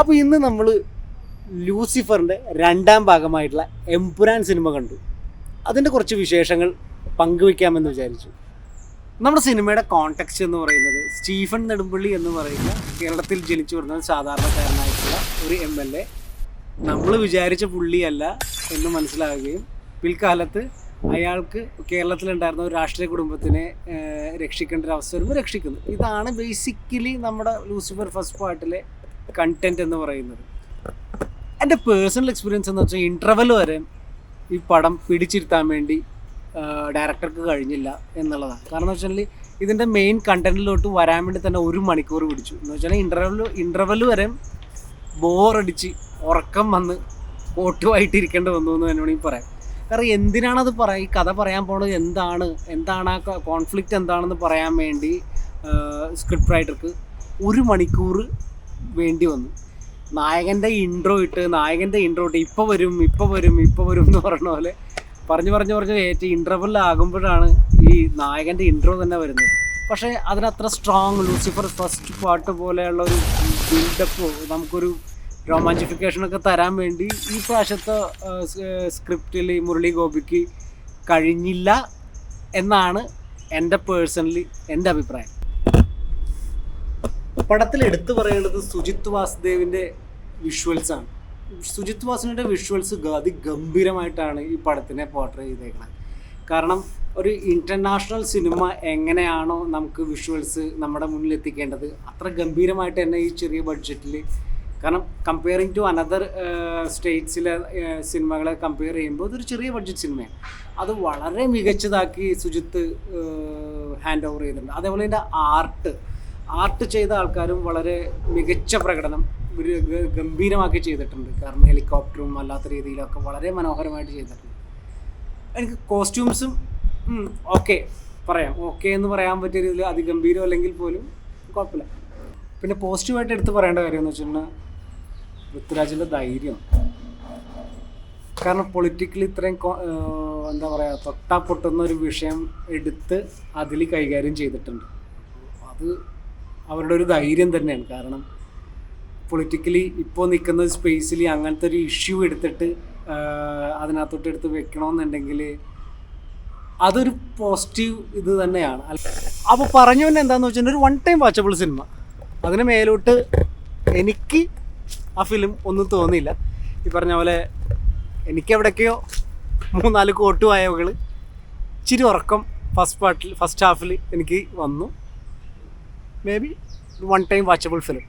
അപ്പോൾ ഇന്ന് നമ്മൾ ലൂസിഫറിന്റെ രണ്ടാം ഭാഗമായിട്ടുള്ള എംപുരാൻ സിനിമ കണ്ടു. അതിന്റെ കുറച്ച് വിശേഷങ്ങൾ പങ്കുവയ്ക്കാമെന്ന് വിചാരിച്ചു. നമ്മുടെ സിനിമയുടെ കോണ്ടെക്സ്റ്റ് എന്ന് പറയുന്നത് സ്റ്റീഫൻ നെടുമ്പള്ളി എന്ന് പറയുന്ന കേരളത്തിൽ ജനിച്ചു വരുന്ന സാധാരണക്കാരനായിട്ടുള്ള ഒരു എം എൽ എ. നമ്മൾ വിചാരിച്ച പുള്ളിയല്ല എന്ന് മനസ്സിലാവുകയും പിൽക്കാലത്ത് അയാൾക്ക് കേരളത്തിലുണ്ടായിരുന്ന ഒരു രാഷ്ട്രീയ കുടുംബത്തിനെ രക്ഷിക്കേണ്ട ഒരു വരുമ്പോൾ രക്ഷിക്കുന്നു. ഇതാണ് ബേസിക്കലി നമ്മുടെ ലൂസിഫർ ഫസ്റ്റ് പാർട്ടിലെ കണ്ടന്റ് എന്ന് പറയുന്നത്. എന്റെ പേഴ്സണൽ എക്സ്പീരിയൻസ് എന്ന് വെച്ചാൽ ഇന്റർവെൽ വരെ ഈ പടം പിടിച്ചിരുത്താൻ വേണ്ടി ഡയറക്ടർക്ക് കഴിഞ്ഞില്ല എന്നുള്ളതാണ്. കാരണം വെച്ചാൽ ഇതിന്റെ മെയിൻ കണ്ടന്റിലോട്ട് വരാൻ വേണ്ടി തന്നെ ഒരു മണിക്കൂർ പിടിച്ചു. എന്ന് വെച്ചാൽ ഇന്റർവെൽ ഇന്റർവെൽ വരെ ബോറടിച്ച് ഉറക്കം വന്ന് ഓട്ടുമായിട്ടിരിക്കേണ്ടി വന്നു എന്ന് തന്നെ വേണമെങ്കിൽ പറയാം. കാരണം എന്തിനാണത് പറയാം ഈ കഥ പറയാൻ പോണത് എന്താണ് എന്താണ് ആ കോൺഫ്ലിക്റ്റ് എന്താണെന്ന് പറയാൻ വേണ്ടി സ്ക്രിപ്റ്റ് റൈറ്റർക്ക് ഒരു മണിക്കൂർ വേണ്ടി വന്നു. നായകന്റെ ഇൻട്രോ ഇട്ട് നായകന്റെ ഇൻട്രോ ഇട്ട് ഇപ്പോൾ വരും ഇപ്പോൾ വരും ഇപ്പോൾ വരും എന്ന് പറഞ്ഞ പോലെ പറഞ്ഞു പറഞ്ഞു പറഞ്ഞ് ഏറ്റവും ഇന്റർവെല്ലാകുമ്പോഴാണ് ഈ നായകന്റെ ഇൻട്രോ തന്നെ വരുന്നത്. പക്ഷേ അതിനത്ര സ്ട്രോങ് ലൂസിഫർ ഫസ്റ്റ് പാട്ട് പോലെയുള്ള ഒരു ബിൽഡപ്പ് നമുക്കൊരു റൊമാന്റിഫിക്കേഷനൊക്കെ തരാൻ വേണ്ടി ഈ പ്രാവശ്യത്തെ സ്ക്രിപ്റ്റിൽ മുരളി ഗോപിക്ക് കഴിഞ്ഞില്ല എന്നാണ് എന്റെ പേഴ്സണലി എന്റെ അഭിപ്രായം. പടത്തിൽ എടുത്തു പറയേണ്ടത് സുജിത് വാസുദേവിന്റെ വിഷ്വൽസ് ആണ്. സുജിത് വാസുവിന്റെ വിഷ്വൽസ് അതിഗംഭീരമായിട്ടാണ് ഈ പടത്തിനെ പോർട്രേ ചെയ്തേക്കുന്നത് കാരണം ഒരു ഇന്റർനാഷണൽ സിനിമ എങ്ങനെയാണോ നമുക്ക് വിഷ്വൽസ് നമ്മുടെ മുന്നിൽ എത്തിക്കേണ്ടത് അത്ര ഗംഭീരമായിട്ട് തന്നെ ഈ ചെറിയ ബഡ്ജറ്റിൽ കാരണം കമ്പയറിങ് ടു അനദർ സ്റ്റേറ്റ്സിലെ സിനിമകളെ കമ്പയർ ചെയ്യുമ്പോൾ ഇതൊരു ചെറിയ ബഡ്ജറ്റ് സിനിമയാണ് അത് വളരെ മികച്ചതാക്കി സുജിത്ത് ഹാൻഡ് ഓവർ ചെയ്തിട്ടുണ്ട്. അതേപോലെ ഇതിന്റെ ആർട്ട് ആർട്ട് ചെയ്ത ആൾക്കാരും വളരെ മികച്ച പ്രകടനം ഗംഭീരമാക്കി ചെയ്തിട്ടുണ്ട്. കാരണം ഹെലികോപ്റ്ററും അല്ലാത്ത രീതിയിലൊക്കെ വളരെ മനോഹരമായിട്ട് ചെയ്തിട്ടുണ്ട്. എനിക്ക് കോസ്റ്റ്യൂംസും ഓക്കെ പറയാം. ഓക്കെ എന്ന് പറയാൻ പറ്റിയ രീതിയിൽ അതിഗംഭീരം അല്ലെങ്കിൽ പോലും കുഴപ്പമില്ല. പിന്നെ പോസിറ്റീവായിട്ട് എടുത്ത് പറയേണ്ട കാര്യം എന്ന് വെച്ചിട്ടുണ്ടെങ്കിൽ പൃഥ്വിരാജിന്റെ ധൈര്യം. കാരണം പൊളിറ്റിക്കലി ഇത്രയും എന്താ പറയുക തൊട്ടാ പൊട്ടുന്ന ഒരു വിഷയം എടുത്ത് അതിൽ കൈകാര്യം ചെയ്തിട്ടുണ്ട്. അത് അവരുടെ ഒരു ധൈര്യം തന്നെയാണ്. കാരണം പൊളിറ്റിക്കലി ഇപ്പോൾ നിൽക്കുന്ന സ്പേസിൽ അങ്ങനത്തെ ഒരു ഇഷ്യൂ എടുത്തിട്ട് അതിനകത്തോട്ട് എടുത്ത് വെക്കണമെന്നുണ്ടെങ്കിൽ അതൊരു പോസിറ്റീവ് ഇത് തന്നെയാണ്. അപ്പോൾ പറഞ്ഞു തന്നെ എന്താണെന്ന് വെച്ചാൽ ഒരു വൺ ടൈം വാച്ചബിൾ സിനിമ അതിന് മേലോട്ട് എനിക്ക് ആ ഫിലിം ഒന്നും തോന്നിയില്ല. ഈ പറഞ്ഞ പോലെ എനിക്ക് എവിടേക്കോ മൂന്നാൽ കോട്ടുവായവകൾ ഇച്ചിരി ഉറക്കം ഫസ്റ്റ് പാർട്ടിൽ ഫസ്റ്റ് ഹാഫിൽ എനിക്ക് വന്നു. Maybe one time watchable film